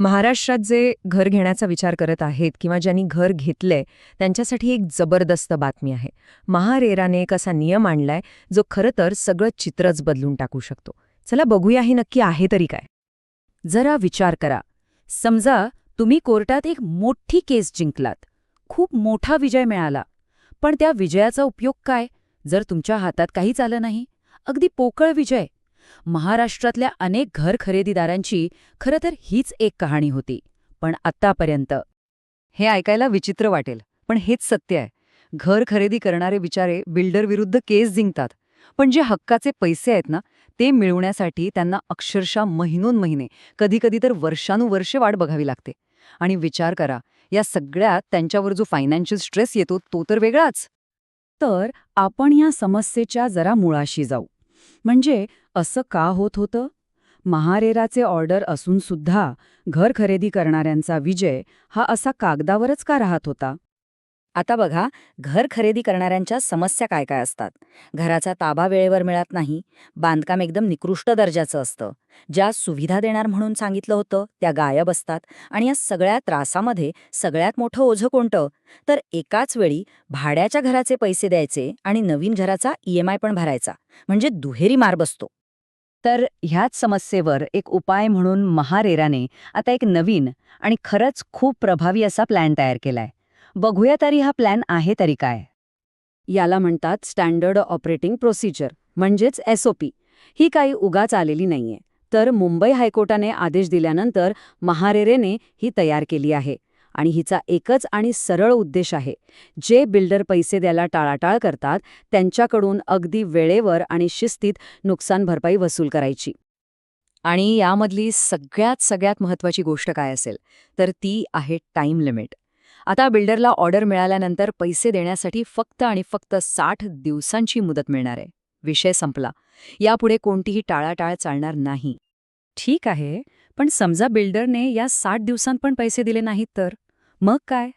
महाराष्ट्रात जे घर घेण्याचा विचार करत आहेत किंवा ज्यांनी घर घेतलंय त्यांच्यासाठी एक जबरदस्त बातमी आहे. महारेराने एक असा नियम आणलाय जो खरं तर सगळं चित्रच बदलून टाकू शकतो. चला बघूया हे नक्की आहे तरी काय. जरा विचार करा. समजा तुम्ही कोर्टात एक मोठी केस जिंकलात. खूप मोठा विजय मिळाला. पण त्या विजयाचा उपयोग काय? जर तुमच्या हातात काहीच आलं नाही? अगदी पोकळ विजय. महाराष्ट्रातल्या अनेक घर खरेदीदारांची खरं तर हीच एक कहाणी होती. पण आत्तापर्यंत. हे ऐकायला विचित्र वाटेल पण हेच सत्य आहे. घर खरेदी करणारे बिचारे बिल्डरविरुद्ध केस जिंकतात. पण जे हक्काचे पैसे आहेत ना ते मिळवण्यासाठी त्यांना अक्षरशः महिनोन महिने कधीकधी तर वर्षानुवर्षे वाट बघावी लागते. आणि विचार करा या सगळ्यात त्यांच्यावर जो फायनान्शियल स्ट्रेस येतो तो तर वेगळाच. तर आपण या समस्येच्या जरा मुळाशी जाऊ. म्हणजे असं का होत होतं? महारेराचे ऑर्डर असून सुद्धा घर खरेदी करणाऱ्यांचा विजय हा असा कागदावरच का राहत होता? आता बघा घर खरेदी करणाऱ्यांच्या समस्या काय काय असतात? घराचा ताबा वेळेवर मिळत नाही बांधकाम एकदम निकृष्ट दर्जाचं असतं. ज्या सुविधा देणार म्हणून सांगितलं होतं त्या गायब असतात आणि या सगळ्या त्रासामध्ये सगळ्यात मोठं ओझं कोणतं? तर एकाच वेळी भाड्याच्या घराचे पैसे द्यायचे आणि नवीन घराचा ई पण भरायचा. म्हणजे दुहेरी मार बसतो तर ह्याच समस्येवर एक उपाय म्हणून महारेराने आता एक नवीन आणि खरंच खूप प्रभावी असा प्लॅन तयार केलाय. बघूया तरी हा प्लॅन आहे तरी काय. याला म्हणतात स्टँडर्ड ऑपरेटिंग प्रोसिजर म्हणजेच एसओपी ही काही उगाच आलेली नाहीये. तर मुंबई हायकोर्टाने आदेश दिल्यानंतर महारेरेने ही तयार केली आहे. आणि हिचा एकच आणि सरळ उद्देश आहे. जे बिल्डर पैसे द्यायला टाळाटाळ करतात त्यांच्याकडून अगदी वेळेवर आणि शिस्तीत नुकसान भरपाई वसूल करायची. आणि यामधली सगळ्यात सगळ्यात महत्वाची गोष्ट काय असेल? तर ती आहे टाइम लिमिट. आता बिल्डरला ऑर्डर मिळाल्यानंतर पैसे देण्यासाठी फक्त आणि फक्त साठ दिवसांची मुदत मिळणार आहे. विषय संपला. यापुढे कोणतीही टाळाटाळ चालणार नाही. ठीक आहे पण समजा बिल्डरने या साठ दिवसांत पण पैसे दिले नाहीत तर? मग काय?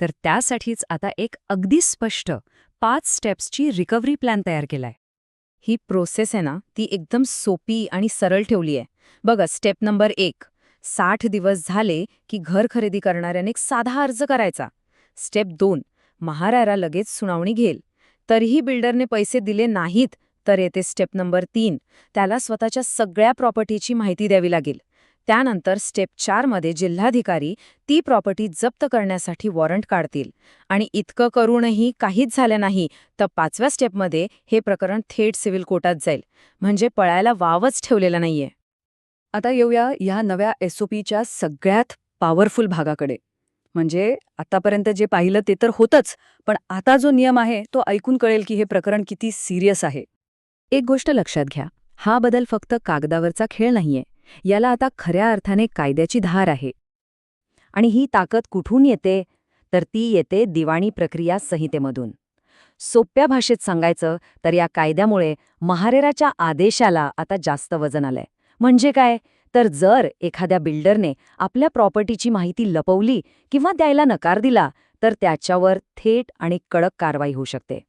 तर त्यासाठीच आता एक अगदी स्पष्ट पाच स्टेप्सची रिकव्हरी प्लॅन तयार केलाय. ही प्रोसेस आहे ना ती एकदम सोपी आणि सरळ ठेवली आहे. बघा स्टेप नंबर एक साठ दिवस झाले की घर खरेदी करणाऱ्याने एक साधा अर्ज करायचा. स्टेप दोन महारारा लगेच सुनावणी घेईल. तरीही बिल्डरने पैसे दिले नाहीत तर येते स्टेप नंबर तीन. त्याला स्वतःच्या सगळ्या प्रॉपर्टीची माहिती द्यावी लागेल. त्यानंतर स्टेप चारमध्ये जिल्हाधिकारी ती प्रॉपर्टी जप्त करण्यासाठी वॉरंट काढतील. आणि इतकं करूनही काहीच झालं नाही तर पाचव्या स्टेपमध्ये हे प्रकरण थेट सिव्हिल कोर्टात जाईल. म्हणजे पळायला वावच ठेवलेला नाहीये. आता येऊया या नव्या एसओपीच्या सगळ्यात पॉवरफुल भागाकडे. म्हणजे आतापर्यंत जे पाहिलं ते तर होतंच पण आता जो नियम आहे तो ऐकून कळेल की हे प्रकरण किती सिरियस आहे. एक गोष्ट लक्षात घ्या हा बदल फक्त कागदावरचा खेळ नाहीये. याला आता खऱ्या अर्थाने कायद्याची धार आहे. आणि ही ताकद कुठून येते? तर ती येते दिवाणी प्रक्रिया संहितेमधून. सोप्या भाषेत सांगायचं तर या कायद्यामुळे महारेराच्या आदेशाला आता जास्त वजन आलंय. म्हणजे काय? तर जर एखाद्या बिल्डरने आपल्या प्रॉपर्टीची माहिती लपवली किंवा द्यायला नकार दिला तर त्याच्यावर थेट आणि कडक कारवाई होऊ शकते.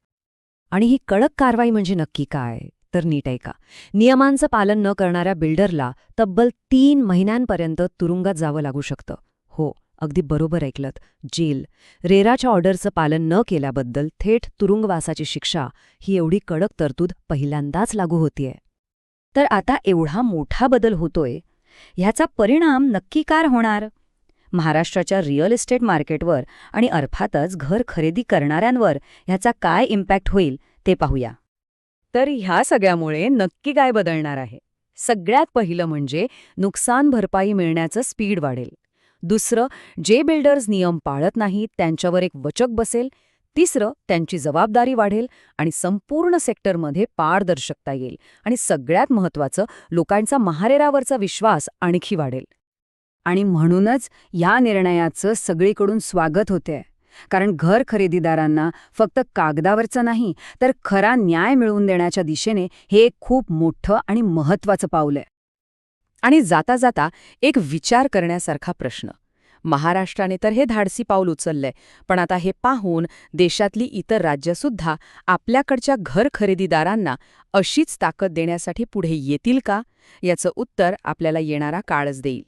आणि ही कडक कारवाई म्हणजे नक्की काय? तर नीट ऐका नियमांचं पालन न करणाऱ्या बिल्डरला तब्बल तीन महिन्यांपर्यंत तुरुंगात जावं लागू शकतं. हो अगदी बरोबर ऐकलत. जेल. रेराच्या ऑर्डरचं पालन न केल्याबद्दल थेट तुरुंगवासाची शिक्षा ही एवढी कडक तरतूद पहिल्यांदाच लागू होतीये. तर आता एवढा मोठा बदल होतोय ह्याचा परिणाम नक्की कार होणार? महाराष्ट्राच्या रिअल इस्टेट मार्केटवर आणि अर्थातच घर खरेदी करणाऱ्यांवर ह्याचा काय इम्पॅक्ट होईल ते पाहूया. तर ह्या सगळ्यामुळे नक्की काय बदलणार आहे? सगळ्यात पहिलं म्हणजे नुकसान भरपाई मिळण्याचं स्पीड वाढेल. दुसरं जे बिल्डर्स नियम पाळत नाहीत त्यांच्यावर एक वचक बसेल. तिसरं त्यांची जबाबदारी वाढेल आणि संपूर्ण सेक्टरमध्ये पारदर्शकता येईल आणि सगळ्यात महत्त्वाचं लोकांचा महारेरावरचा विश्वास आणखी वाढेल. आणि म्हणूनच या निर्णयाचं सगळीकडून स्वागत होते कारण घर खरेदीदारांना फक्त कागदावरचं नाही तर खरा न्याय मिळवून देण्याच्या दिशेने हे एक खूप मोठं आणि महत्त्वाचं पाऊल आहे. आणि जाता जाता एक विचार करण्यासारखा प्रश्न. महाराष्ट्राने तर हे धाडसी पाऊल उचललंय पण आता हे पाहून देशातली इतर राज्यसुद्धा आपल्याकडच्या घर खरेदीदारांना अशीच ताकद देण्यासाठी पुढे येतील का? याचं उत्तर आपल्याला येणारा काळच देईल.